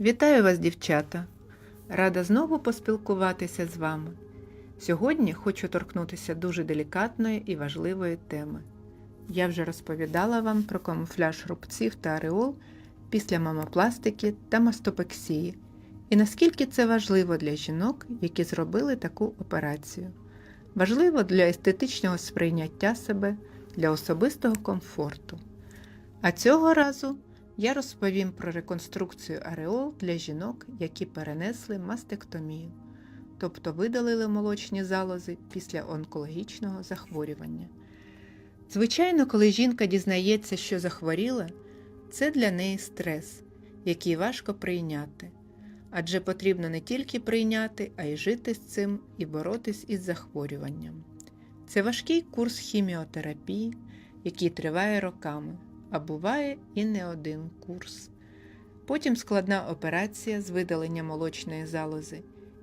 Вітаю вас, дівчата! Рада знову поспілкуватися з вами. Сьогодні хочу торкнутися дуже делікатної і важливої теми. Я вже розповідала вам про камуфляж рубців та ареол після мамопластики та мастопексії, і наскільки це важливо для жінок, які зробили таку операцію. Важливо для естетичного сприйняття себе, для особистого комфорту. А цього разу я розповім про реконструкцію ареол для жінок, які перенесли мастектомію, тобто видалили молочні залози після онкологічного захворювання. Звичайно, коли жінка дізнається, що захворіла, це для неї стрес, який важко прийняти. Адже потрібно не тільки прийняти, а й жити з цим і боротись із захворюванням. Це важкий курс хіміотерапії, який триває роками а буває і не один курс. Потім складна операція з видалення молочної залози,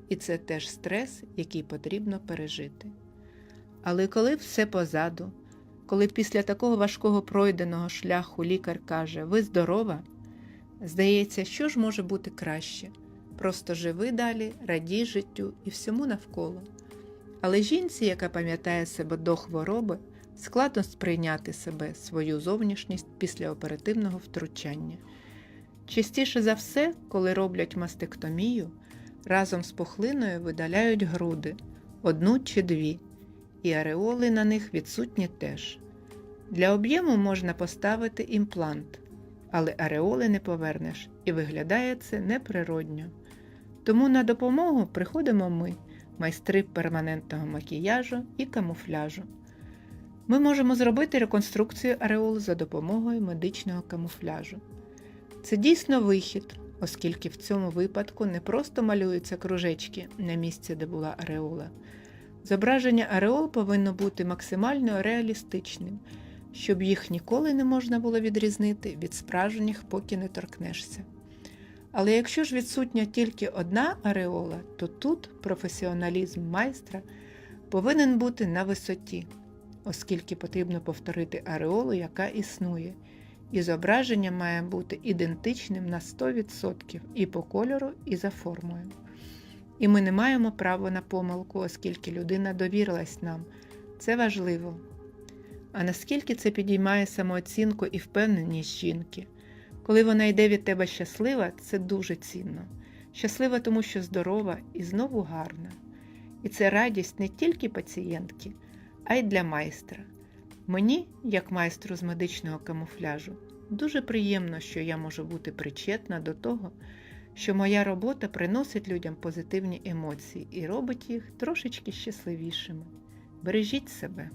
і це теж стрес, який потрібно пережити. Але коли все позаду, коли після такого важкого пройденого шляху лікар каже Ви здорова, здається, що ж може бути краще? Просто живи далі, радій життю і всьому навколо. Але жінці, яка пам'ятає себе до хвороби, складно сприйняти себе, свою зовнішність після оперативного втручання. Частіше за все, коли роблять мастектомію, разом з пухлиною видаляють груди, одну чи дві, і ареоли на них відсутні теж. Для об'єму можна поставити імплант, але ареоли не повернеш і виглядає це неприродньо. Тому на допомогу приходимо ми, майстри перманентного макіяжу і камуфляжу. Ми можемо зробити реконструкцію ареол за допомогою медичного камуфляжу. Це дійсно вихід, оскільки в цьому випадку не просто малюються кружечки на місці, де була ареола. Зображення ареол повинно бути максимально реалістичним, щоб їх ніколи не можна було відрізнити від справжніх, поки не торкнешся. Але якщо ж відсутня тільки одна ареола, то тут професіоналізм майстра повинен бути на висоті оскільки потрібно повторити ареолу, яка існує, і зображення має бути ідентичним на 100% і по кольору, і за формою. І ми не маємо права на помилку, оскільки людина довірилась нам. Це важливо. А наскільки це підіймає самооцінку і впевненість жінки? Коли вона йде від тебе щаслива, це дуже цінно. Щаслива, тому що здорова і знову гарна. І це радість не тільки пацієнтки, а й для майстра. Мені, як майстру з медичного камуфляжу, дуже приємно, що я можу бути причетна до того, що моя робота приносить людям позитивні емоції і робить їх трошечки щасливішими. Бережіть себе!